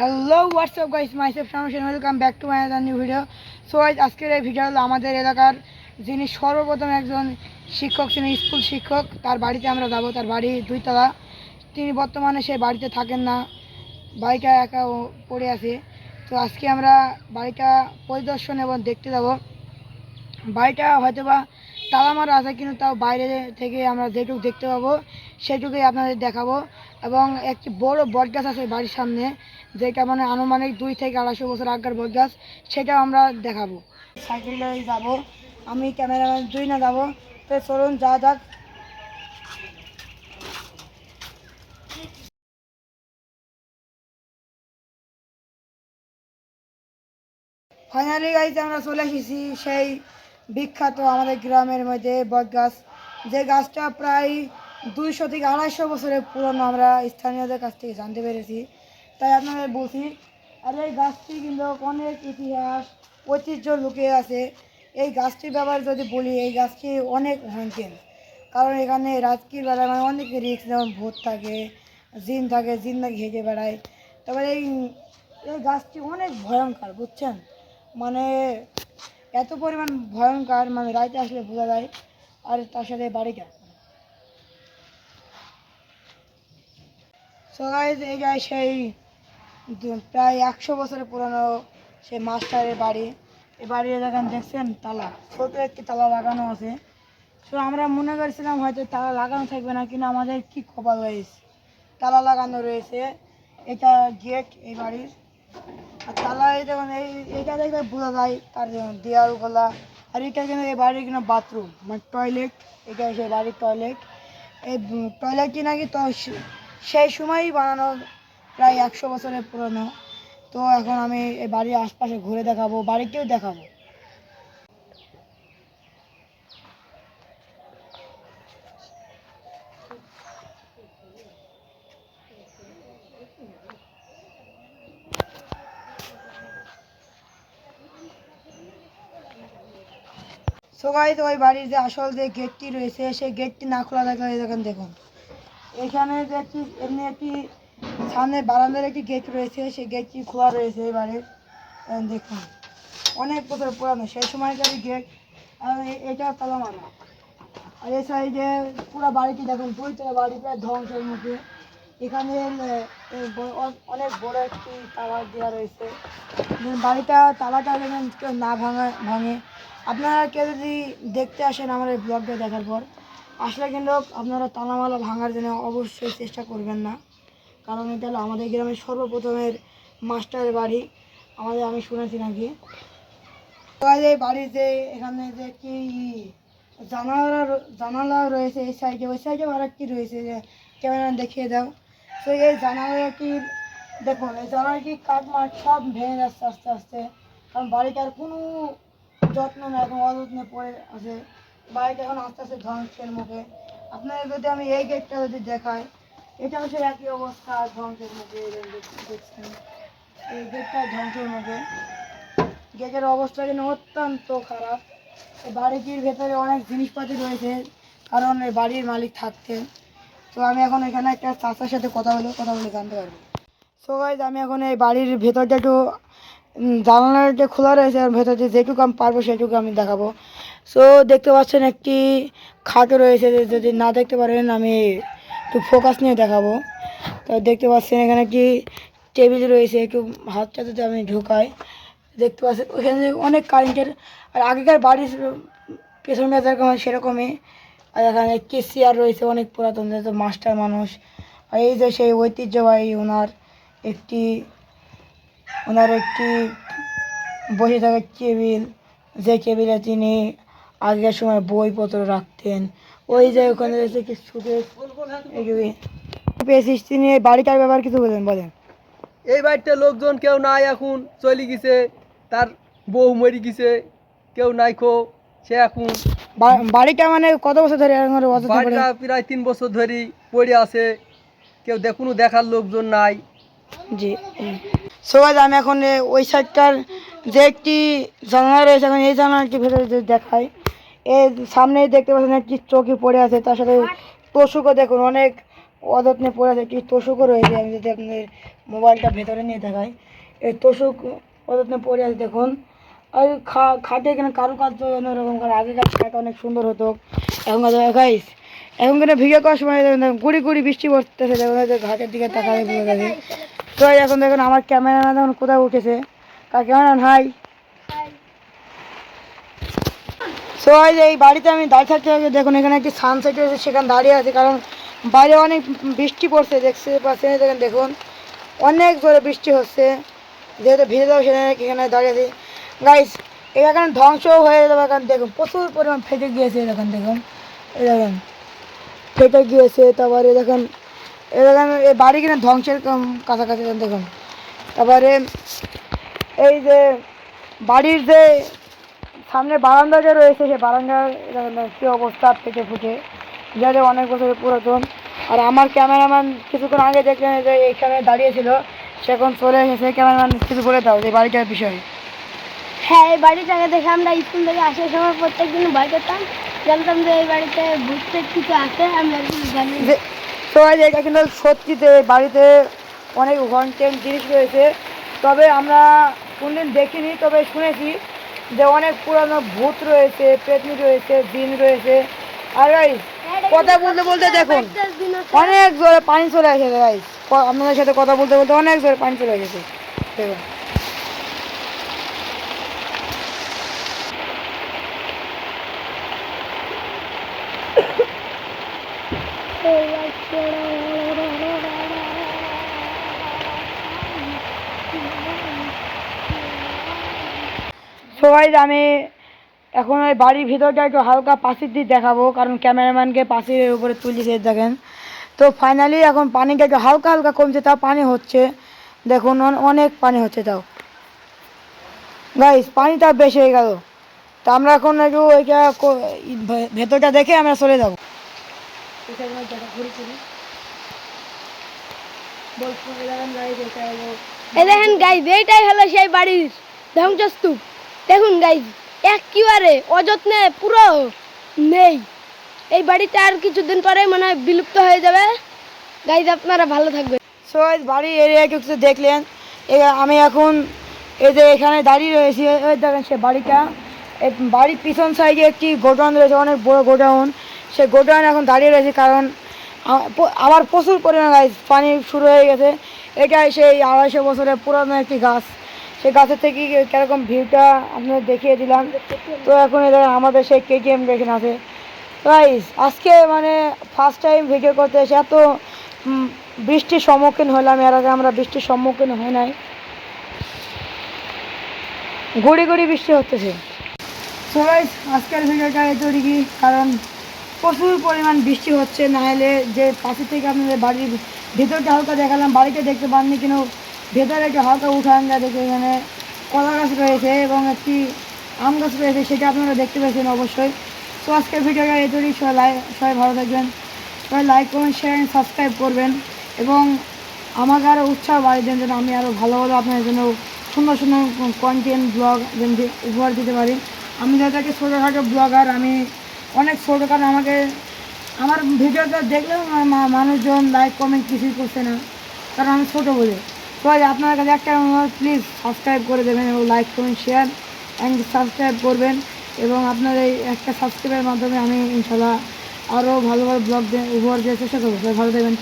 Hello WhatsApp guys myself সামসেন welcome back to my new video so আজ আজকের এই video হলো আমাদের এলাকার যিনি সর্বপ্রথম একজন শিক্ষক ছিলেন স্কুল শিক্ষক, তার বাড়িতে আমরা যাব। তার বাড়ি দুইতলা। তিনি বর্তমানে সেই বাড়িতে থাকেন না। বাড়িটা একা পড়ে আছে। তো, আজকে আমরা বাড়িটা পরিদর্শন এবং দেখতে যাব। বাড়িটা হয়তো বা তালা মারা আছে কিন্তু তাও বাইরে থেকে আমরা যেটুকু দেখতে পাবো, সেটুকুই আপনাদের দেখাবো। এবং একটি বড় বটগাছ আছে বাড়ির সামনে। যেটা মানে আনুমানিক দুই থেকে আড়াইশো বছর আগের বটগাছ সেটাও আমরা দেখাবো। সাইকেলে যাব, আমি ক্যামেরাম্যান দুই না যাব, তো চলুন, যা যাক। ফাইনালি গাইজ আমরা চলে এসেছি সেই বিখ্যাত আমাদের গ্রামের মধ্যে বট গাছ। যে গাছটা প্রায় দুইশো থেকে আড়াইশো বছরের পুরনো আমরা স্থানীয়দের কাছ থেকে জানতে পেরেছি। তাই আপনাকে বলছি, আর এই গাছটি কিন্তু অনেক ইতিহাস, ঐতিহ্য লুকিয়ে আছে। এই গাছটির ব্যাপারে যদি বলি, এই গাছটি অনেক ভয়ঙ্কর কারণ এখানে রাজকীয় বেলায় মানে অনেক রিক্স যেমন ভূত থাকে, জিন থাকে, জিন নাকি হেঁটে বেড়ায়। তবে এই এই গাছটি অনেক ভয়ঙ্কর, বুঝছেন? মানে এত পরিমাণ ভয়ঙ্কর মানে রাইতে আসলে বোঝা যায়, আর তার সাথে বাড়িটা সো গাইজ এই যায় সেই প্রায় একশো বছরের পুরনো সেই মাস্টারের বাড়ি। এই বাড়ির দেখেন, দেখছেন? তালা। ছোট একটি তালা লাগানো আছে। তো আমরা মনে করেছিলাম হয়তো তালা লাগানো থাকবে না, কিন্তু আমাদের কি কপাল হয়েছে তালা লাগানো রয়েছে। এটা গেট, এই বাড়ির। আর তালা এই দেখুন, এই, এইটা দেখলে বোঝা যায় তার দেয়াল, গোলা। আর এটা কিন্তু এই বাড়ির কিনা বাথরুম মানে টয়লেট। এটা সেই বাড়ির টয়লেট। এই টয়লেট টয়লেটটি নাকি তো সেই সময়ই বানানো প্রায় একশো বছরের পুরনো। তো এখন আমি এই বাড়ির আশপাশে ঘুরে দেখাবো বাড়িতেও দেখাবো। সো তো ওই বাড়ির যে আসল যে গেটটি রয়েছে, সেই গেটটি না খোলা থাকলে দেখুন। এখানে যে একটি এমনি একটি সামনে বারান্দার একটি গেট রয়েছে, সেই গেটটি খোলা রয়েছে এই বাড়ির দেখুন, অনেক বছর পুরানো, সেই সময়কার গেট এটা তালা মারা আর এই সাইডে পুরো বাড়িটি দেখুন দুই তলা বাড়ি প্রায় ধ্বংসের মুখে। এখানে অনেক বড় একটি তালা দেওয়া রয়েছে। বাড়িটা, তালাটা যেন কেউ না ভাঙা, ভাঙে। আপনারা কেউ যদি দেখতে আসেন আমার এই ব্লগটা দেখার পর, আসলে কিন্তু আপনারা তালামালা ভাঙার জন্য অবশ্যই চেষ্টা করবেন না। কারণ এটা হলো আমাদের গ্রামের সর্বপ্রথমের মাস্টারের বাড়ি। আমাদের আমি শুনেছি নাকি। এই বাড়িতে এখানে যে কি জানালা জানালা রয়েছে এই সাইডে ওই সাইডে আর একটি রয়েছে যে ক্যামেরা দেখিয়ে দাও। তো এই জানালাটির দেখুন এই জানালাটি কাঠ মাঠ সব ভেঙে যাচ্ছে আস্তে আস্তে। কারণ বাড়িটার কোনো যত্ন নেই এখন অযত্নে পড়ে আছে। বাড়িটা এখন আস্তে আস্তে ধ্বংসের মুখে। আপনাদের যদি আমি এই গেটটা যদি দেখাই এটাও সে একই অবস্থা, ধ্বংসের মুখে দেখছেন। এই গেটটা ধ্বংসের মুখে গেটের অবস্থা কিন্তু অত্যন্ত খারাপ। বাড়িটির ভেতরে অনেক জিনিসপাতি রয়েছে, কারণ বাড়ির মালিক থাকতেন তো আমি এখন এখানে একটা চাচার সাথে কথা বলে কথা বলে জানতে পারব। সো গাইজ আমি এখন এই বাড়ির ভেতরটা একটু জানালাটা খোলা রয়েছে, আর ভেতর যেটুকু আমি পারব সেটুকু আমি দেখাবো। সো দেখতে পাচ্ছেন একটি খাটও রয়েছে, যদি না দেখতে পারেন, আমি একটু ফোকাস নিয়ে দেখাবো। তো দেখতে পাচ্ছেন এখানে একটি টেবিল রয়েছে একটু হাতটা যদি আমি ঢুকাই। দেখতে পাচ্ছেন ওখানে অনেক কারেন্টের আর আগেকার বাড়ির পেছনটা যেরকম সেরকমই। আর এখানে একটি চেয়ার রয়েছে, অনেক পুরাতন যেহেতু মাস্টার মানুষ। আর এই যে সেই ঐতিহ্যবাহী ওনার একটি ওনার একটি বসে থাকার টেবিল যে টেবিলে তিনি আগের সময় বইপত্র রাখতেন। ওই যে ওখানে রয়েছে কি পেয়েছিস তিনি এই বাড়িটার ব্যাপার কিছু বলেন বলেন। এই বাড়িতে লোকজন কেউ নাই এখন চলে গেছে। তার বউ মরি গেছে কেউ নাই খো সে এখন বাড়িটা মানে কত বছর ধরে বাড়িটা প্রায় তিন বছর ধরে পড়ে আছে। কেউ দেখুনও দেখার লোকজন নাই। জি সবাই আমি এখন ওই সাইডটার যে একটি জানালা রয়েছে এখন এই জানালাটি ভেতরে যদি দেখাই এর সামনে দেখতে পাচ্ছেন একটি চৌকি পড়ে আছে তার সাথে তোষকও দেখুন অনেক অযত্নে পড়ে আছে একটি তোষকও রয়েছে আমি যদি আপনাদের মোবাইলটা ভেতরে নিয়ে দেখাই। এই তোষক অযত্নে পড়ে আছে দেখুন। আর খা খাটে এখানে কারুকার্য অন্যরকম করে আগেকার খাট অনেক সুন্দর হতো। এখনকার গাইস এখন কিন্তু ভিডিও করার সময় দেখুন গুড়ি গুড়ি বৃষ্টি পড়তেছে দেখুন যে ঘাটের দিকে তাকালে বোঝা যাবে তো এখন দেখুন আমার ক্যামেরাম্যান দেখুন কোথায় উঠেছে? কার ক্যামেরাম্যান হাই সো যে এই বাড়িতে আমি দাঁড়িয়ে থাকতে থাকতে দেখুন, এখানে একটি সানসেট রয়েছে সেখানে দাঁড়িয়ে আছে, কারণ বাইরে অনেক বৃষ্টি পড়ছে, দেখতে পাচ্ছেন, দেখেন, দেখুন, অনেক জোরে বৃষ্টি হচ্ছে, যেহেতু ভিজে যাব সেখানে এখানে দাঁড়িয়ে আছি। গাইস এখানে ধ্বংস হয়ে যাবে, কারণ দেখুন, প্রচুর পরিমাণ ফেটে গিয়েছে দেখুন দেখুন, এই দেখেন, ফেটে গিয়েছে, তারপরে দেখুন, এই দেখেন, এই বাড়ি কিনা ধ্বংসের কাছাকাছি, দেখুন, তারপরে এই যে বাড়ির যে সামনে বারান্দা যে রয়েছে সে বারান্দার দেখেন কী অবস্থা ফেটে ফুটে যাদের অনেক বছরের পুরাতন। আর আমার ক্যামেরাম্যান কিছুক্ষণ আগে দেখলেন যে এইখানে দাঁড়িয়েছিল সে এখন চলে এসেছে ক্যামেরাম্যান কিছু বলে দাও যে বাড়িটার বিষয়ে। হ্যাঁ এই বাড়িটাকে দেখে আমরা স্কুল থেকে আসার সময় প্রত্যেকদিন ভয় পেতাম। জানতাম যে এই বাড়িতে বুঝতে কিছু আছে আমি একদিন জানি তো এই এটা কিন্তু সত্যিতে বাড়িতে অনেক ঘন্টেন জিনিস রয়েছে। তবে আমরা কোনদিন দেখিনি তবে শুনেছি যে অনেক পুরানো ভূত রয়েছে, পেতনি রয়েছে দিন রয়েছে। আর কথা বলতে বলতে দেখুন, অনেক জোরে পানি চলে গাইস আপনাদের সাথে কথা বলতে বলতে অনেক জোরে পানি চলে এসেছে। দেখুন। সবাই আমি এখন ওই বাড়ির ভিতরটা একটু হালকা পাশের দিক দেখাবো, কারণ ক্যামেরাম্যানকে পাশের উপরে তুলিছে দেখেন। তো ফাইনালি এখন পানিটা একটু হালকা হালকা কমছে, তাও পানি হচ্ছে। দেখুন, অন- অনেক পানি হচ্ছে তাও। গাইস পানিটা বেশি হয়ে গেল। তো আমরা এখন একটু ওইটা ভেতরটা দেখে আমরা চলে যাব। দেখেন গাইজ এইটাই হলো সেই বাড়ির ধ্বংসস্তূপ। দেখুন গাইজ একেবারে অযত্নে পুরো নেই। এই বাড়িটা আর কিছুদিন পরে মনে বিলুপ্ত হয়ে যাবে। গাইজ আপনারা ভালো থাকবেন। সো বাড়ির এরিয়া কিছু দেখলেন? আমি এখন এই যে এখানে দাঁড়িয়ে রয়েছি ওই দেখেন সে বাড়িটা। বাড়ির পিছন সাইডে একটি গোডাউন রয়েছে, অনেক বড় গোডাউন। সেই গোডাউন এখন দাঁড়িয়ে রয়েছে কারণ আবার প্রচুর পরিমাণে গাছ পানি শুরু হয়ে গেছে। এটাই সেই আড়াইশো বছরের পুরানো একটি গাছ। সেই গাছের থেকে কীরকম ভিউটা আপনাদের দেখিয়ে দিলাম। তো এখন এই দেখেন আমাদের সেই কেটিএম এখানে আছে। গাইস আজকে মানে ফার্স্ট টাইম ভিডিও করতে এসে এত বৃষ্টির সম্মুখীন হলাম। এর আগে আমরা বৃষ্টির সম্মুখীন হয় নাই। গুড়ি গুড়ি বৃষ্টি হতেছে। সবাই আজকের ভিডিওটা এতটুকুই কারণ প্রচুর পরিমাণ বৃষ্টি হচ্ছে। না হলে যে পাশে থেকে আপনাদের বাড়ির ভিতরটা হালকা দেখালাম বাড়িতে দেখতে পাননি কিন্তু ভেতরে একটা হালকা উঠান যা দেখে এখানে কলা গাছ রয়েছে এবং একটি আম গাছ রয়েছে, সেটা আপনারা দেখতে পেয়েছেন অবশ্যই। তো আজকের ভিডিওটা এতটুকুই, সবাই লাইক সবাই ভালো থাকবেন। সবাই লাইক করবেন শেয়ার সাবস্ক্রাইব করবেন। এবং আমাকে আরও উৎসাহ বাড়িয়ে দেন যেন আমি আরও ভালো ভালো আপনাদের জন্য সুন্দর সুন্দর কন্টেন্ট ব্লগ যেন উপহার দিতে পারি। আমি যাতে একটা ছোটোখাটো ব্লগার আমি অনেক ছোটো, কারণ আমাকে, আমার ভিডিওটা দেখলেও মানুষজন লাইক কমেন্ট কিছুই করছে না। কারণ আমি ছোটো বলে। আজ আপনার কাছে একটা অনুরোধ প্লিজ সাবস্ক্রাইব করে দেবেন এবং লাইক করুন শেয়ার অ্যান্ড সাবস্ক্রাইব করবেন এবং আপনার এই একটা সাবস্ক্রাইবের মাধ্যমে আমি ইনশাল্লাহ আরও ভালো ভালো ব্লগ উপহার দেওয়ার চেষ্টা করব। সবাই ভালো দেবেন